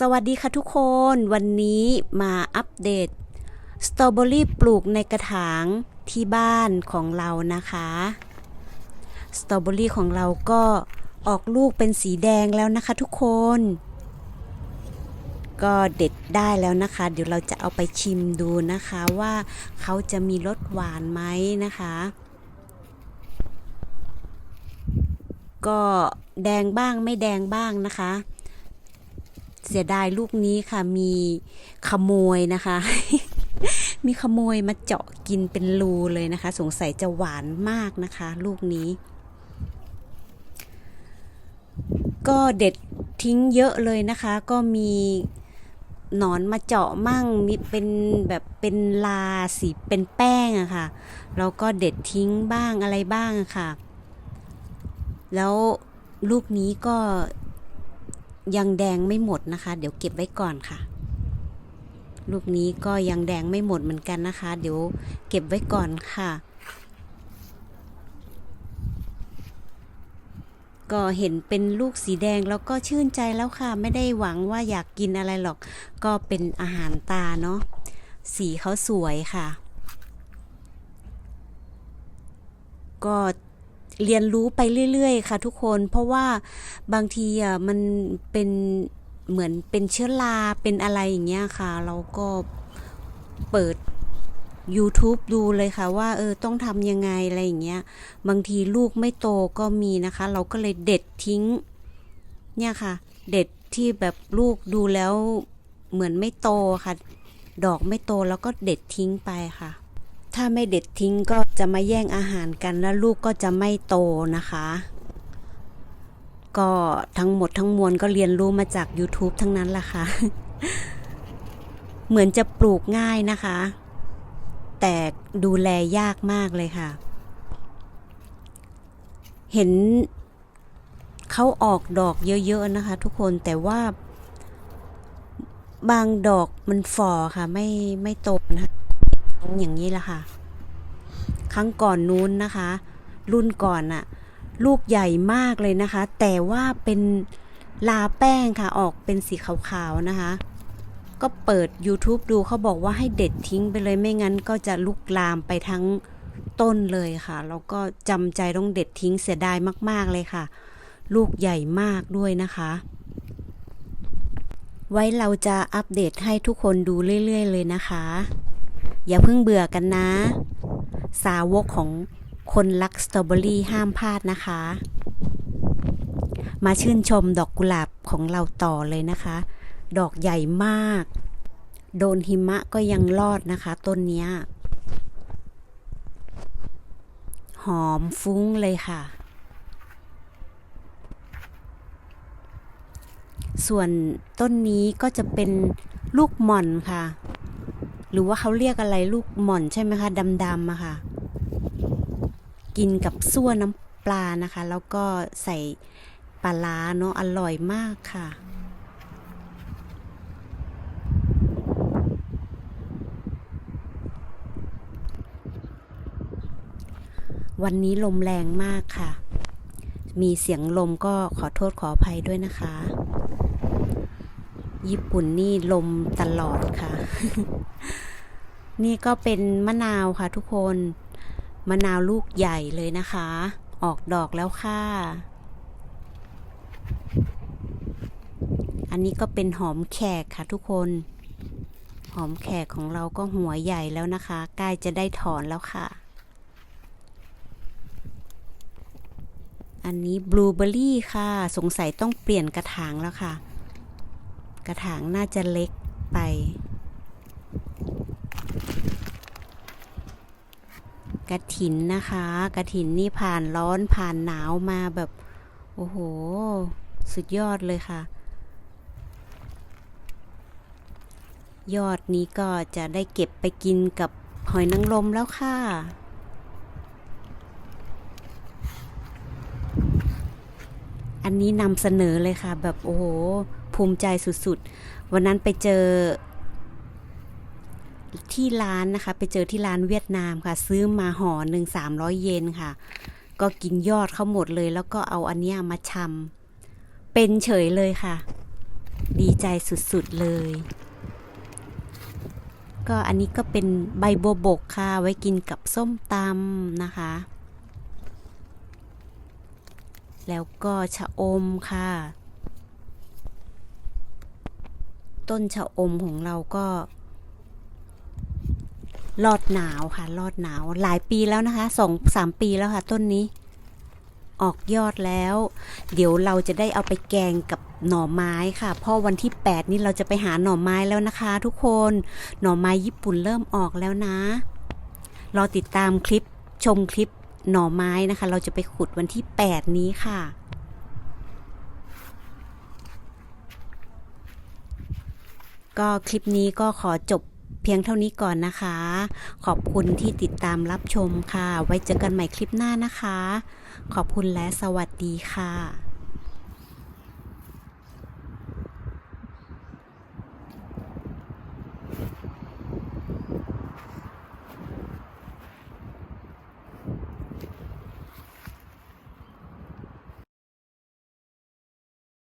สวัสดีค่ะทุกคนวันนี้มาอัปเดตสตรอเบอรี่ปลูกในกระถางที่บ้านของเรานะคะสตรอเบอรี่ของเราก็ออกลูกเป็นสีแดงแล้วนะคะทุกคน ก็เด็ดได้แล้วนะคะ เดี๋ยวเราจะเอาไปชิมดูนะคะว่าเขาจะมีรสหวานไหมนะคะ ก็แดงบ้างไม่แดงบ้างนะคะ เสียดายลูกนี้ค่ะมีขโมยนะคะ มีขโมยมาเจาะกินเป็นรูเลยนะคะ สงสัยจะหวานมากนะคะ ลูกนี้ ก็เด็ดทิ้งเยอะเลยนะคะ ก็มีหนอนมาเจาะมั่งมีเป็นแบบเป็นลาสีเป็นแป้งอะค่ะแล้วก็เด็ดทิ้งบ้างอะไรบ้างอะค่ะ แล้วลูกนี้ก็ ยังแดงไม่หมดนะคะ เดี๋ยวเก็บไว้ก่อนค่ะ ลูกนี้ก็ยังแดงไม่หมดเหมือนกันนะคะ เดี๋ยวเก็บไว้ก่อนค่ะ ก็เห็นเป็นลูกสีแดงแล้วก็ชื่นใจแล้วค่ะ ไม่ได้หวังว่าอยากกินอะไรหรอก ก็เป็นอาหารตาเนาะสีเขาสวยค่ะ ก็ เรียนรู้ไปเรื่อยๆ ค่ะทุกคน เพราะว่าบางทีอะมันเป็นเหมือนเป็นเชื้อราเป็นอะไรอย่างเงี้ยค่ะ เราก็เปิด YouTube ดูเลยค่ะว่าเออต้องทำยังไงอะไรอย่างเงี้ย บางทีลูกไม่โตก็มีนะคะ เราก็เลยเด็ดทิ้ง เนี่ยค่ะ เด็ดที่แบบลูกดูแล้วเหมือนไม่โตค่ะ ดอกไม่โตแล้วก็เด็ดทิ้งไปค่ะ ถ้าไม่เด็ดทิ้งก็ จะมาแย่งอาหารกันแล้วลูกก็จะไม่โตนะคะ ก็ทั้งหมดทั้งมวลก็เรียนรู้มาจาก YouTube ทั้งนั้นแหละค่ะ เหมือนจะปลูกง่ายนะคะ แต่ดูแลยากมากเลยค่ะ เห็นเขาออกดอกเยอะๆนะคะ ทุกคนแต่ว่าบางดอกมันฝ่อค่ะ ไม่ไม่โตนะคะอย่างนี้แหละค่ะ ครั้งก่อนนู้นนะคะ รุ่นก่อนอะลูกใหญ่มากเลยนะคะ แต่ว่าเป็นลาแป้งค่ะ ออกเป็นสีขาวๆนะคะ ก็เปิด YouTube ดูเขาบอกว่าให้เด็ดทิ้งไปเลยไม่งั้นก็จะลุกลามไปทั้งต้นเลยค่ะ แล้วก็จำใจต้องเด็ดทิ้งเสียดายมากๆเลยค่ะ ลูกใหญ่มากด้วยนะคะ ไว้เราจะอัปเดตให้ทุกคนดูเรื่อย ๆ เลยนะคะ อย่าเพิ่งเบื่อกันนะ สาวกของคนรักสตรอเบอรี่ห้ามพลาดนะคะ มาชื่นชมดอกกุหลาบของเราต่อเลยนะคะ ดอกใหญ่มาก โดนหิมะก็ยังรอดนะคะต้นนี้หอมฟุ้งเลยค่ะ ส่วนต้นนี้ก็จะเป็นลูกหม่อนค่ะ หรือว่าเขาเรียกอะไรลูกหม่อนใช่ไหมคะดำๆอะค่ะ กินกับซั่วน้ำปลานะคะ แล้วก็ใส่ปลาร้าเนาะอร่อยมากค่ะ วันนี้ลมแรงมากค่ะ มีเสียงลมก็ขอโทษขออภัยด้วยนะคะ ญี่ปุ่นนี่ลมตลอดค่ะ นี่ก็เป็นมะนาวค่ะทุกคน มะนาวลูกใหญ่เลยนะคะ ออกดอกแล้วค่ะ อันนี้ก็เป็นหอมแขกค่ะทุกคน หอมแขกของเราก็หัวใหญ่แล้วนะคะ ใกล้จะได้ถอนแล้วค่ะ อันนี้บลูเบอร์รี่ค่ะ สงสัยต้องเปลี่ยนกระถางแล้วค่ะ กระถางน่าจะเล็กไป กระถินนะคะ กระถินนี่ผ่านร้อนผ่านหนาวมาแบบ โอ้โห สุดยอดเลยค่ะ ยอดนี้ก็จะได้เก็บไปกินกับหอยนางรมแล้วค่ะอันนี้นำเสนอเลยค่ะ แบบโอ้โห ภูมิใจสุดๆ วันนั้นไปเจอที่ร้านนะคะ ไปเจอที่ร้านเวียดนามค่ะ ซื้อมาห่อหนึ่งสามร้อยเยนค่ะ ก็กินยอดเขาหมดเลย แล้วก็เอาอันเนี้ยมาชำเป็นเฉยเลยค่ะ ดีใจสุดๆเลย ก็อันนี้ก็เป็นใบบัวบกค่ะ ไว้กินกับส้มตำนะคะ แล้วก็ชะอมค่ะ ต้นชะอมของเราก็รอดหนาวค่ะรอดหนาวหลายปีแล้วนะคะสองสามปีแล้วค่ะ ต้นนี้ ออกยอดแล้ว เดี๋ยวเราจะได้เอาไปแกงกับหน่อไม้ค่ะพราะวันที่ 8 นี้เราจะไปหาหน่อไม้แล้วนะคะ ทุกคนหน่อไม้ญี่ปุ่นเริ่มออกแล้วนะรอติดตามคลิปชมคลิปหน่อไม้นะคะ เราจะไปขุดวันที่ 8 นี้ค่ะ ก็คลิปนี้ก็ขอจบเพียงเท่านี้ก่อนนะคะ ขอบคุณที่ติดตามรับชมค่ะ ไว้เจอกันใหม่คลิปหน้านะคะ ขอบคุณและสวัสดีค่ะ